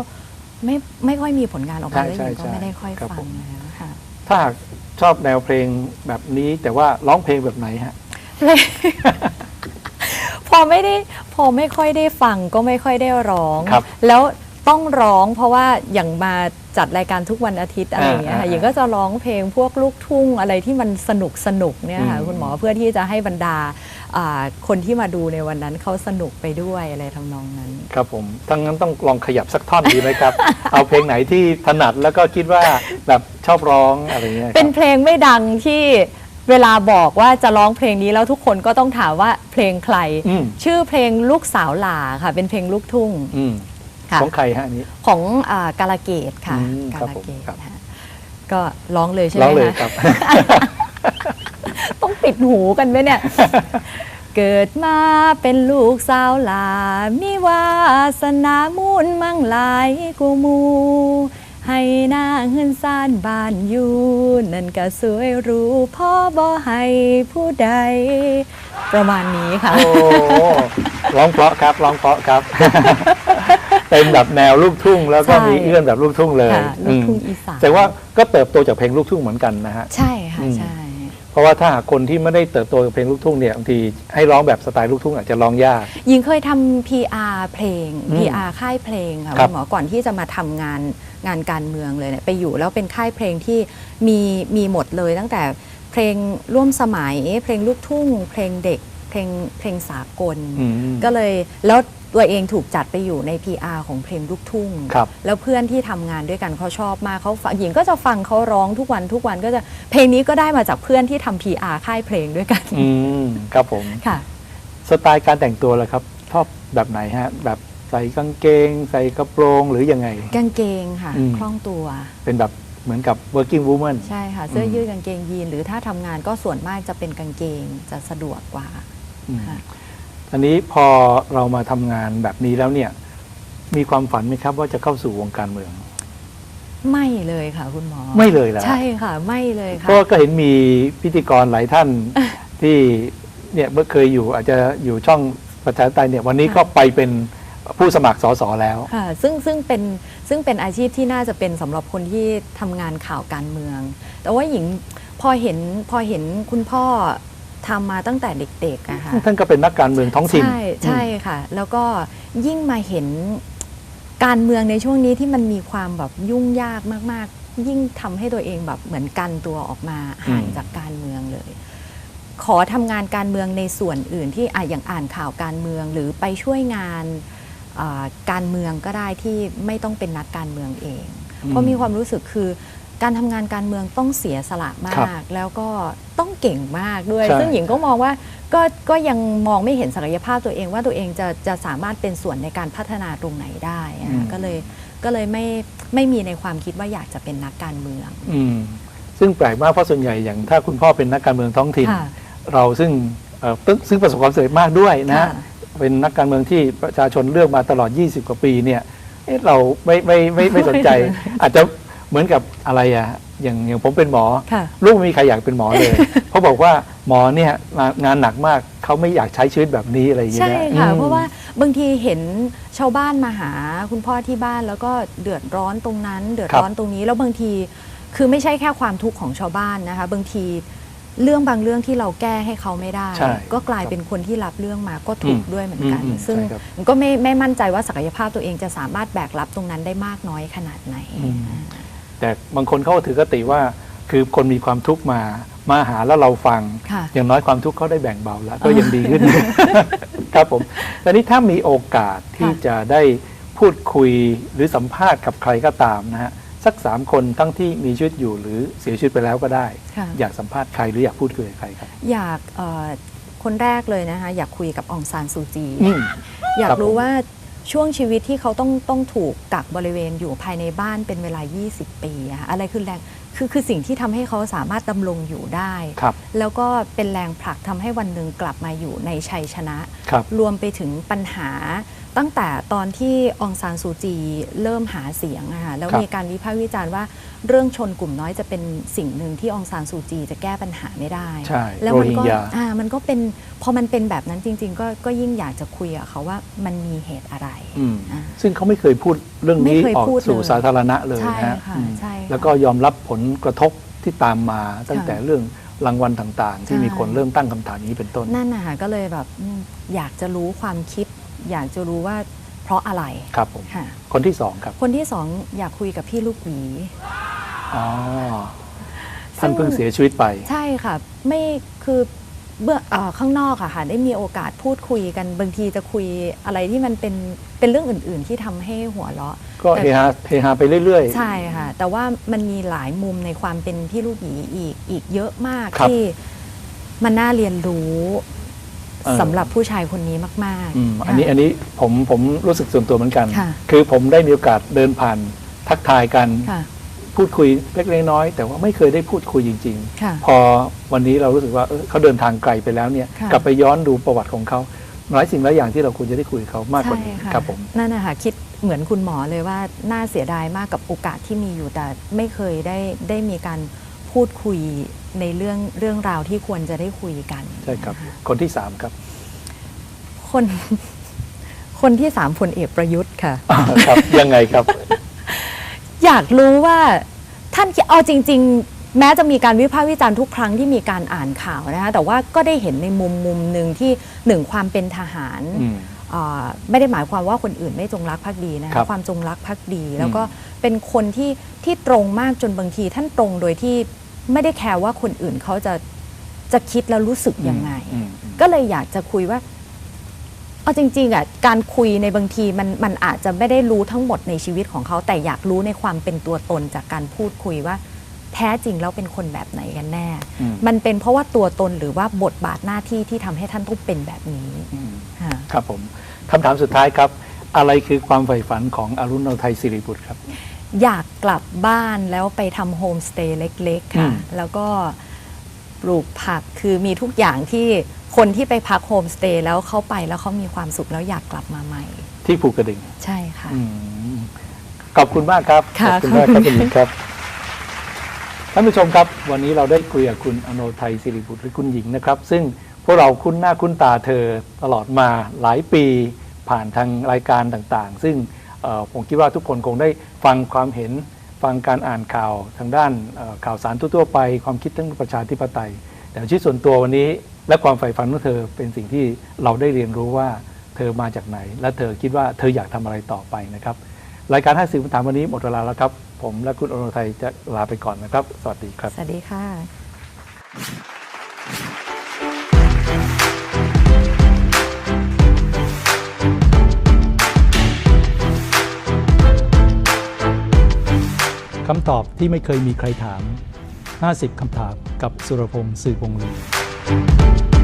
Speaker 2: ไม่ไม่ค่อยมีผลงานออกมา
Speaker 1: ใช่
Speaker 2: แล้ว
Speaker 1: ใช่
Speaker 2: หญิงก็
Speaker 1: ใช่
Speaker 2: ไม่ได้ค่อย
Speaker 1: ครับ
Speaker 2: ฟั
Speaker 1: ผ
Speaker 2: ง
Speaker 1: ม
Speaker 2: แล้วค่ะ
Speaker 1: ถ้าหากชอบแนวเพลงแบบนี้แต่ว่าร้องเพลงแบบไหนฮะ
Speaker 2: พอไม่ได้พอไม่ค่อยได้ฟังก็ไม่ค่อยได้ร้อง
Speaker 1: ครับ
Speaker 2: แล้ว ต้องร้องเพราะว่าอย่างมาจัดรายการทุกวันอาทิตย์อะไรอย่างเงี้ย
Speaker 1: อ่า
Speaker 2: ค่ะ
Speaker 1: อ่า
Speaker 2: หญิงก็จะร้องเพลงพวกลูกทุ่งอะไรที่มันสนุกสนุกเนี่ยค่ะ
Speaker 1: อืม
Speaker 2: คุณหมอเพื่อที่จะให้บรรดาอ่าคนที่มาดูในวันนั้นเขาสนุกไปด้วยอะไรทำนองนั้น
Speaker 1: ครับผมทั้งนั้นต้องลองขยับสักท่อนดีไหมครับ เอาเพลงไหนที่ถนัดแล้วก็คิดว่าแบบชอบร้องอะไรเงี้ยครับ
Speaker 2: เป็นเพลงไม่ดังที่เวลาบอกว่าจะร้องเพลงนี้แล้วทุกคนก็ต้องถามว่าเพลงใคร
Speaker 1: อืม
Speaker 2: ชื่อเพลงลูกสาวหลาค่ะ เป็นเพลงลูกทุ่ง
Speaker 1: อืม
Speaker 2: ค่ะ
Speaker 1: ของใครฮะอันนี้
Speaker 2: ของอากาลเกตค่ะ
Speaker 1: อืม
Speaker 2: กา
Speaker 1: ครับ
Speaker 2: ล
Speaker 1: ผม
Speaker 2: เกต
Speaker 1: ครับ
Speaker 2: ค่ะก็ร้องเลยใช่ไห
Speaker 1: ร้
Speaker 2: ม
Speaker 1: องเลย
Speaker 2: คะ
Speaker 1: ครับ
Speaker 2: ต้องปิดหูกันไหมเนี่ย เกิดมาเป็นลูกสาวหลามีวาสนามูลมั่งหลายกูมู ให้นางเฮือนซานบ้านอยู่นั่นก็สวยหรู้พ่อบ่ให้ผู้ใด ประมาณนี้ค่ะ
Speaker 1: โอ้ร้องเพราะครับร้องเพราะครับ เป็นแบบแนวลูกทุ่ง แล้วก็
Speaker 2: ใช่
Speaker 1: มีเอื้อนแบบลูกทุ่งเลย
Speaker 2: ค่ะลูกทุ่ง
Speaker 1: ม
Speaker 2: อีสาน
Speaker 1: แต่ว่าก็เติบโตจากเพลงลูกทุ่งเหมือนกันนะฮะ
Speaker 2: ใช่ค่ะ
Speaker 1: อืม
Speaker 2: ใช่
Speaker 1: เพราะว่าถ้าหากคนที่ไม่ได้เติบโตจากเพลงลูกทุ่งเนี่ยบางทีให้ร้องแบบสไตล์ลูกทุ่งอาจจะร้องยาก
Speaker 2: หญิงเคยทำ PR เพลง
Speaker 1: อืม
Speaker 2: PR ค่ายเพลงค่ะ
Speaker 1: ครับ
Speaker 2: คุณหมอก่อนที่จะมาทำงานงานการเมืองเลยเนี่ยไปอยู่แล้วเป็นค่ายเพลงที่มีมีหมดเลยตั้งแต่เพลงร่วมสมัย เพลงลูกทุ่ง เพลงเด็ก เพลงเพลงสากล
Speaker 1: อืม
Speaker 2: ก็เลยแล้ว ตัวเองถูกจัดไปอยู่ใน PR ของเพลงลูกทุ่ง
Speaker 1: ครับ
Speaker 2: แล้วเพื่อนที่ทำงานด้วยกันเขาชอบมากเขาฟังหญิงก็จะฟังเขาร้องทุกวันทุกวันก็จะเพลงนี้ก็ได้มาจากเพื่อนที่ทำ PR ค่ายเพลงด้วยกัน
Speaker 1: อืมครับผม
Speaker 2: ค่ะ
Speaker 1: สไตล์การแต่งตัวล่ะครับ ชอบแบบไหนฮะ แบบใส่กางเกง ใส่กระโปรงหรือยังไง
Speaker 2: กางเกงค่ะ
Speaker 1: อืม
Speaker 2: คล่องตัว
Speaker 1: เป็นแบบเหมือนกับ working woman
Speaker 2: ใช่ค่ะ เสื้ออ
Speaker 1: ม
Speaker 2: ยืดกางเกงยีนหรือถ้าทำงานก็ส่วนมากจะเป็นกางเกงจะสะดวกกว่า
Speaker 1: อืม
Speaker 2: ค่ะ
Speaker 1: อันนี้พอเรามาทำงานแบบนี้แล้วเนี่ยมีความฝันไหมครับ ว่าจะเข้าสู่วงการเมือง
Speaker 2: ไม่เลยค่ะ คุณหมอ
Speaker 1: ไม่เลยแล้ว
Speaker 2: ใช่ค่ะ ไม่เลย
Speaker 1: เพ
Speaker 2: ค่ะ
Speaker 1: ราะว่าก็เห็นมีพิธีกรหลายท่านที่เนี่ยเมื่อเคยอยู่อาจจะอยู่ช่องประชาธิปไตยเนี่ยวันนี้ก็ไปเป็นผู้สมัครสสแล้ว
Speaker 2: ค่ะซึ่งซึ่งเป็นซึ่งเป็นอาชีพที่น่าจะเป็นสำหรับคนที่ทำงานข่าวการเมือง แต่ว่าหญิงพอเห็นพอเห็นคุณพ่อ ทำมาตั้งแต่เด็กๆอะค่ะ
Speaker 1: ท่านก็เป็นนักการเมืองท้องถิ่น
Speaker 2: ใช่ใช่ค่ะ แล้วก็ยิ่งมาเห็นการเมืองในช่วงนี้ที่มันมีความแบบยุ่งยากมากๆ ยิ่งทำให้ตัวเองแบบเหมือนกันตัวออกมาห่าง
Speaker 1: อืม
Speaker 2: จากการเมืองเลย ขอทำงานการเมืองในส่วนอื่นที่อะอย่างอ่านข่าวการเมืองหรือไปช่วยงานอ่าการเมืองก็ได้ที่ไม่ต้องเป็นนักการเมืองเอง เพราะมีความรู้สึกคือ การทำงานการเมืองต้องเสียสละมา
Speaker 1: ครับ
Speaker 2: กแล้วก็ต้องเก่งมากด้วย
Speaker 1: ใช่
Speaker 2: ซึ่งหญิงก็มองว่าก็ก็ยังมองไม่เห็นศักยภาพตัวเองว่าตัวเองจะจะสามารถเป็นส่วนในการพัฒนาตรงไหนได้อะค่ะก็เลยก็เลยไม่ไม่มีในความคิดว่าอยากจะเป็นนักการเมือง
Speaker 1: อืมซึ่งแปลกมากเพราะส่วนใหญ่อย่างถ้าคุณพ่อเป็นนักการเมืองท้องถิ่น
Speaker 2: ค่ะ
Speaker 1: เราซึ่งเอ่อซึ่งซึ่งประสบความสำเร็จมากด้วยนะ
Speaker 2: ค่ะ
Speaker 1: เป็นนักการเมืองที่ประชาชนเลือกมาตลอด 20 กว่าปีเนี่ยเอ๊ะเราไม่ไม่ไม่ไม่สนใจ อาจจะ เหมือนกับอะไรอะอย่างอย่างผมเป็นหมอ
Speaker 2: ค่ะ
Speaker 1: ลูกไม่มีใครอยากเป็นหมอเลย เพราะบอกว่าหมอเนี่ยงานงานหนักมากเขาไม่อยากใช้ชีวิตแบบนี้อะไรอย่างเงี้ย
Speaker 2: ใช่
Speaker 1: น
Speaker 2: ค่ะ
Speaker 1: อืม
Speaker 2: เพราะว่าบางทีเห็นชาวบ้านมาหาคุณพ่อที่บ้านแล้วก็เดือดร้อนตรงนั้น เดือดร้อนตรงนี้แล้วบางทีคือไม่ใช่แค่ความทุกข์ของชาวบ้านนะคะ บางทีเรื่องบางเรื่องที่เราแก้ให้เขาไม่ได้
Speaker 1: ใช่
Speaker 2: ก็กลายเป็นคนที่รับเรื่องมาก็ถูก
Speaker 1: อืม
Speaker 2: ด้วยเหมือนกัน
Speaker 1: อืมอืม
Speaker 2: ซึ่ง
Speaker 1: ใช่ครับ
Speaker 2: มันก็ไม่ไม่มั่นใจว่าศักยภาพตัวเองจะสามารถแบกรับตรงนั้นได้มากน้อยขนาดไหน
Speaker 1: อืม แต่บางคนเขาก็ถือกติว่า คือคนมีความทุกข์มา มาหาแล้วเราฟัง
Speaker 2: ค่ะ
Speaker 1: อย่างน้อยความทุกข์เขาได้แบ่งเบาแล้ว ก็ยังดีขึ้น ครับผมแต่นี้ถ้ามีโอกาสที่
Speaker 2: ค่ะ
Speaker 1: จะได้พูดคุยหรือสัมภาษณ์กับใครก็ตามนะฮะสักสามคนทั้งที่มีชีวิตอยู่หรือเสียชีวิตไปแล้วก็ได้
Speaker 2: ค่ะ
Speaker 1: อยากสัมภาษณ์ใครหรืออยากพูดคุยกับใครครับ
Speaker 2: อยากเอ่อคนแรกเลยนะคะ อยากคุยกับองซานซูจี
Speaker 1: อืม
Speaker 2: อยา
Speaker 1: ครั
Speaker 2: ก
Speaker 1: บ
Speaker 2: รู้
Speaker 1: ผม
Speaker 2: ว่า ช่วงชีวิตที่เขาต้องต้องถูกกักบริเวณอยู่ภายในบ้านเป็นเวลา 20 ปีอะค่ะอะไรคือแรงคือคือสิ่งที่ทำให้เขาสามารถดำรงอยู่ได้
Speaker 1: ครับ
Speaker 2: แล้วก็เป็นแรงผลักทำให้วันหนึ่งกลับมาอยู่ในชัยชนะ
Speaker 1: ครับ
Speaker 2: รวมไปถึงปัญหา ตั้งแต่ตอนที่องซานซูจีเริ่มหาเสียงอะค่ะแล้ว
Speaker 1: ครับ
Speaker 2: มีการวิพากษ์วิจารณ์ว่า เรื่องชนกลุ่มน้อยจะเป็นสิ่งหนึ่งที่องซานซูจีจะแก้ปัญหาไม่ได้
Speaker 1: ใช่
Speaker 2: แล้วมัก็
Speaker 1: โรฮิงญา
Speaker 2: อ่ามันก็เป็นพอมันเป็นแบบนั้นจริง ๆ ก็ก็ยิ่งอยากจะคุยกับเขาว่ามันมีเหตุอะไร
Speaker 1: อืม
Speaker 2: อ่า
Speaker 1: ซึ่งเขาไม่เคยพูดเรื่องนี้
Speaker 2: ไม่เคย
Speaker 1: ออก
Speaker 2: พูด
Speaker 1: สู่
Speaker 2: เลย
Speaker 1: สาธารณะเลย
Speaker 2: ใช่
Speaker 1: นะฮะ
Speaker 2: ค่ะ
Speaker 1: อืม
Speaker 2: ใช่ค่ะ
Speaker 1: แล้วก็ยอมรับผลกระทบที่ตามมาตั้งแต่เรื่องรางวัลต่างๆ ที่
Speaker 2: ใช่
Speaker 1: มีคนเริ่มตั้งคำถามนี้เป็นต้น
Speaker 2: นั่นนะคะก็เลยแบบอืมอยากจะรู้ความคิด อยากจะรู้ว่าเพราะอะไร
Speaker 1: ครับผม
Speaker 2: ค่ะ
Speaker 1: คนที่สองครับ
Speaker 2: คนที่สองอยากคุยกับพี่ลูกหวี
Speaker 1: อ๋อท่านเพิ่งเสียชีวิตไป
Speaker 2: ใช่ค่ะ ไม่คือเบื้องเอ่อข้างนอกอะค่ะ ได้มีโอกาสพูดคุยกันบางทีจะคุยอะไรที่มันเป็นเป็นเรื่องอื่น ๆ ที่ทำให้หัวเราะ
Speaker 1: ก็
Speaker 2: แต่
Speaker 1: เฮฮาเฮฮาไปเรื่อย ๆ
Speaker 2: ใช่ค่ะ แต่ว่ามันมีหลายมุมในความเป็นพี่ลูกหยีอีกอีกเยอะมาก
Speaker 1: ครับ
Speaker 2: ที่มันน่าเรียนรู้
Speaker 1: เออ
Speaker 2: สำหรับผู้ชายคนนี้มาก
Speaker 1: อืม
Speaker 2: ๆ
Speaker 1: อันนี้
Speaker 2: ค่ะ
Speaker 1: อันนี้ผมผมรู้สึกส่วนตัวเหมือนกัน
Speaker 2: ค่ะ
Speaker 1: คือผมได้มีโอกาสเดินผ่านทักทายกัน
Speaker 2: ค่ะ
Speaker 1: พูดคุยเล็กๆน้อยๆแต่ว่าไม่เคยได้พูดคุยจริง
Speaker 2: ค่ะ
Speaker 1: ๆพอวันนี้เรารู้สึกว่าเออเขาเดินทางไกลไปแล้วเนี่ย
Speaker 2: ค่ะ
Speaker 1: กลับไปย้อนดูประวัติของเขาหลายสิ่งหลายอย่างที่เราควรจะได้คุยกับเขามากกว่า
Speaker 2: ใช่
Speaker 1: นี้
Speaker 2: ค่ะ
Speaker 1: ครับผม
Speaker 2: นั่นนะคะคิดเหมือนคุณหมอเลยว่าน่าเสียดายมากกับโอกาสที่มีอยู่แต่ไม่เคยได้ได้มีการพูดคุยในเรื่องเรื่องราวที่ควรจะได้คุยกัน
Speaker 1: ใช่ครับ
Speaker 2: นะคะ
Speaker 1: คนที่สามครับ
Speaker 2: คน คนที่สามพลเอกประยุทธ์ค่ะ
Speaker 1: ครับยังไงครับ
Speaker 2: อยากรู้ว่าท่านคิดเอาจริง ๆ แม้จะมีการวิพากษ์วิจารณ์ทุกครั้งที่มีการอ่านข่าวนะคะแต่ว่าก็ได้เห็นในมุมมุมหนึ่งที่หนึ่งความเป็นทหาร
Speaker 1: อืม
Speaker 2: อ่าไม่ได้หมายความว่าคนอื่นไม่จงรักภักดีนะ
Speaker 1: ครั
Speaker 2: คะ
Speaker 1: บ
Speaker 2: ความจงรักภักดี แล้วก็เป็นคนที่ที่ตรงมากจนบางที ท่านตรงโดยที่ไม่ได้แคร์ว่าคนอื่นเขาจะจะคิดแล้วรู้สึกยังไง
Speaker 1: อืมอืม
Speaker 2: ก็เลยอยากจะคุยว่า เอาจริงๆอะการคุยในบางทีมันมันอาจจะไม่ได้รู้ทั้งหมดในชีวิตของเขาแต่อยากรู้ในความเป็นตัวตนจากการพูดคุยว่า แท้จริงแล้วเป็นคนแบบไหนกันแน่
Speaker 1: อืม
Speaker 2: มันเป็นเพราะว่าตัวตนหรือว่าบทบาทหน้าที่ที่ทำให้ท่านต้องเป็นแบบนี้
Speaker 1: อืม
Speaker 2: ค่ะ
Speaker 1: ครับผมคำถามสุดท้ายครับ อะไรคือความใฝ่ฝันของอรุณโนไทยสิริบุตรครับ
Speaker 2: อยากกลับบ้านแล้วไปทำโฮมสเตย์เล็ก ๆ ค่ะ
Speaker 1: อืม
Speaker 2: แล้วก็ปลูกผักคือมีทุกอย่างที่ คนที่ไปพักโฮมสเตย์แล้วเขาไปแล้วเขามีความสุขแล้วอยากกลับมาใหม่
Speaker 1: ที่ภูกระดึง
Speaker 2: ใช่ค่ะ
Speaker 1: อืมขอบคุณมากครับ
Speaker 2: ค่ะ
Speaker 1: ขอบคุณมากครับคุณหญิงครับท่านผู้ชมครับ วันนี้เราได้คุยกับคุณอโนไทยสิริบุตรหรือคุณหญิงนะครับ ซึ่งพวกเราคุ้นหน้าคุ้นตาเธอตลอดมาหลายปี ผ่านทางรายการต่างๆ ซึ่งเอ่อผมคิดว่าทุกคนคงได้ฟังความเห็น ฟังการอ่านข่าวทางด้านเอ่อข่าวสารทั่วๆไป ความคิดทั้งประชาธิปไตย แต่ชีวิตส่วนตัววันนี้ และความใฝ่ฝันของเธอเป็นสิ่งที่เราได้เรียนรู้ว่าเธอมาจากไหน และเธอคิดว่าเธออยากทำอะไรต่อไปนะครับ รายการให้สื่อคำถามวันนี้หมดเวลาแล้วครับ ผมและคุณอโนไทยจะลาไปก่อนนะครับ สวัสดีครับ
Speaker 2: สวัสดีค่ะ
Speaker 1: คำตอบที่ไม่เคยมีใครถาม 50 คำถามกับสุรพงศ์สื่อวงศ์ลี Thank